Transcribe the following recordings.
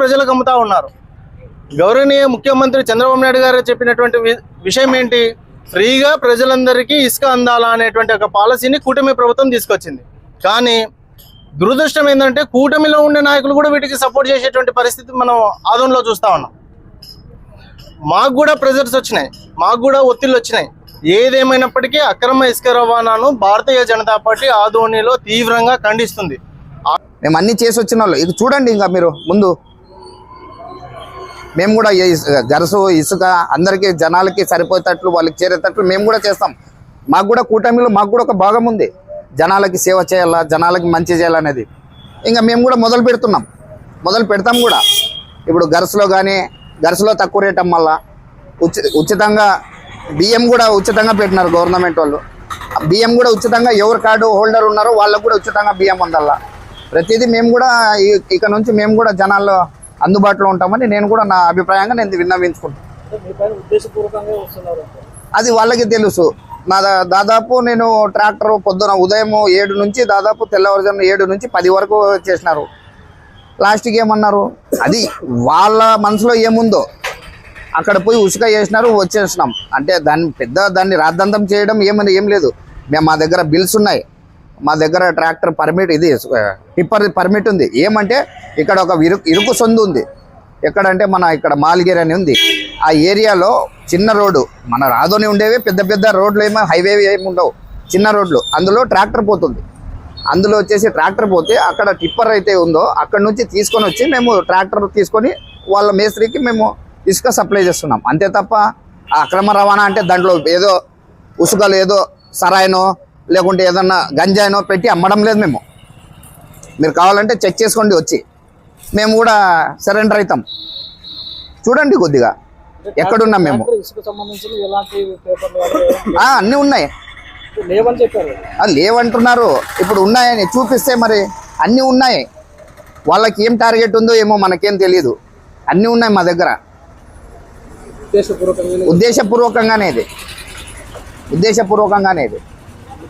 ప్రజలకు అమ్ముతా ఉన్నారు. గౌరవనీయ ముఖ్యమంత్రి చంద్రబాబు నాయుడు గారు చెప్పినటువంటి విషయం ఏంటి? ఫ్రీగా ప్రజలందరికీ ఇసుక అందాలా అనేటువంటి ఒక పాలసీని కూటమి ప్రభుత్వం తీసుకొచ్చింది. కానీ దురదృష్టం ఏంటంటే కూటమిలో ఉండే నాయకులు కూడా వీటికి సపోర్ట్ చేసేటువంటి పరిస్థితి మనం ఆదంలో చూస్తా ఉన్నాం. మాకు కూడా ప్రెజర్స్ వచ్చినాయి. మాకు కూడా ఒత్తిళ్ళు వచ్చినాయి. ఏదేమైనప్పటికీ అక్రమ ఇసుక రవాణాను భారతీయ జనతా పార్టీ ఆధోనిలో తీవ్రంగా ఖండిస్తుంది. మేము అన్ని చేసి వచ్చిన వాళ్ళు. ఇది చూడండి ఇంకా మీరు ముందు. మేము కూడా ఈ గరసు ఇసుక అందరికీ జనాలకి సరిపోయేటట్లు వాళ్ళకి చేరేటట్లు మేము కూడా చేస్తాం. మాకు కూడా కూటమిలో మాకు కూడా ఒక భాగం ఉంది. జనాలకి సేవ చేయాలా జనాలకి మంచి చేయాలనేది ఇంకా మేము కూడా మొదలు పెడుతున్నాం. మొదలు పెడతాం కూడా. ఇప్పుడు గరసులో కానీ గరసులో తక్కువ రేట్ అమ్మల్లా. ఉచి ఉచితంగా బియ్యం కూడా ఉచితంగా పెట్టినారు గవర్నమెంట్ వాళ్ళు. ఆ బియ్యం కూడా ఉచితంగా ఎవరు కార్డు హోల్డర్ ఉన్నారో వాళ్ళకు కూడా ఉచితంగా బియ్యం ఉండాలా ప్రతిదీ మేము కూడా ఇక్కడ ఇక నుంచి మేము కూడా జనాల్లో అందుబాటులో ఉంటామని నేను కూడా నా అభిప్రాయంగా నేను విన్నవించుకుంటాను అది వాళ్ళకి తెలుసు. నా దా- దాదాపు నేను ట్రాక్టర్ పొద్దున ఉదయం ఏడు నుంచి దాదాపు తెల్లవారుజామున ఏడు నుంచి పది వరకు చేసినారు. లాస్ట్కి ఏమన్నారు? అది వాళ్ళ మనసులో ఏముందో. అక్కడ పోయి ఉసుక చేసినారు వచ్చేసినాం. అంటే దాన్ని పెద్ద దాన్ని రాద్దంతం చేయడం ఏమని ఏం లేదు. మేము మా దగ్గర బిల్స్ ఉన్నాయి. మా దగ్గర ట్రాక్టర్ పర్మిట్ ఇది టిప్పర్ పర్మిట్ ఉంది. ఏమంటే ఇక్కడ ఒక ఇరుకు ఇరుకు సొందు ఉంది. ఎక్కడంటే మన ఇక్కడ మాల్గిరి అని ఉంది. ఆ ఏరియాలో చిన్న రోడ్డు మన రాదోని ఉండేవి పెద్ద పెద్ద రోడ్లు ఏమో హైవే ఏమి ఉండవు. చిన్న రోడ్లు అందులో ట్రాక్టర్ పోతుంది. అందులో వచ్చేసి ట్రాక్టర్ పోతే అక్కడ టిప్పర్ అయితే ఉందో అక్కడ నుంచి తీసుకొని వచ్చి మేము ట్రాక్టర్ తీసుకొని వాళ్ళ మేస్త్రికి మేము ఇసుక సప్లై చేస్తున్నాం. అంతే తప్ప ఆ అక్రమ రవాణా అంటే దాంట్లో ఏదో ఉసుకలు ఏదో సరాయినో లేకుంటే ఏదన్నా గంజాయినో పెట్టి అమ్మడం లేదు మేము. మీరు కావాలంటే చెక్ చేసుకోండి వచ్చి. మేము కూడా సరెండర్ అవుతాం చూడండి కొద్దిగా. ఎక్కడున్నాం మేము? అన్నీ ఉన్నాయి. లేవంటున్నారు. ఇప్పుడు ఉన్నాయని చూపిస్తే మరి అన్నీ ఉన్నాయి. వాళ్ళకి ఏం టార్గెట్ ఉందో ఏమో మనకేం తెలియదు అన్నీ ఉన్నాయి మా దగ్గర. ఉద్దేశపూర్వకంగా ఉద్దేశపూర్వకంగానే ఇది. ఉద్దేశపూర్వకంగానే ఇది.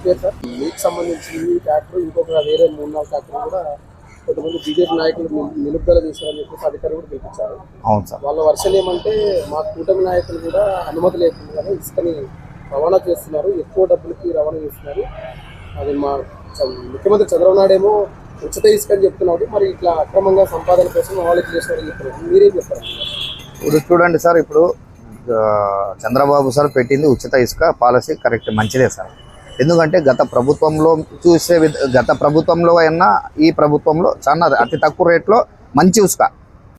పేరు సార్. మీకు సంబంధించి ఈ ట్రాక్టర్ ఇంకొక వేరే మూడు నాలుగు ట్రాక్టర్ కూడా కొంతమంది బీజేపీ నాయకులు నిలు- నిలుపుదల చేశారని చెప్పేసి అధికారులు కూడా పిలిపించారు. అవును సార్. వాళ్ళ వర్షన్ ఏమంటే మా కూటమి నాయకులు కూడా అనుమతి లేకుండా ఇసుకని రవాణా చేస్తున్నారు. ఎక్కువ డబ్బులకి రవాణా చేస్తున్నారు. అది మా ముఖ్యమంత్రి చంద్రబాబు నాయుడు ఏమో ఉచిత ఇసుక అని చెప్తున్నాడు. మరి ఇట్లా అక్రమంగా సంపాదన కోసం వాళ్ళకి చేస్తున్నారని చెప్తున్నారు మీరేం చెప్తారు? ఇప్పుడు చూడండి సార్ ఇప్పుడు చంద్రబాబు సార్ పెట్టింది ఉచిత ఇసుక పాలసీ కరెక్ట్ మంచిదే సార్. ఎందుకంటే గత ప్రభుత్వంలో చూసే విధ- గత ప్రభుత్వంలో అయినా ఈ ప్రభుత్వంలో చాలా అతి తక్కువ రేట్లో మంచి ఉసుక.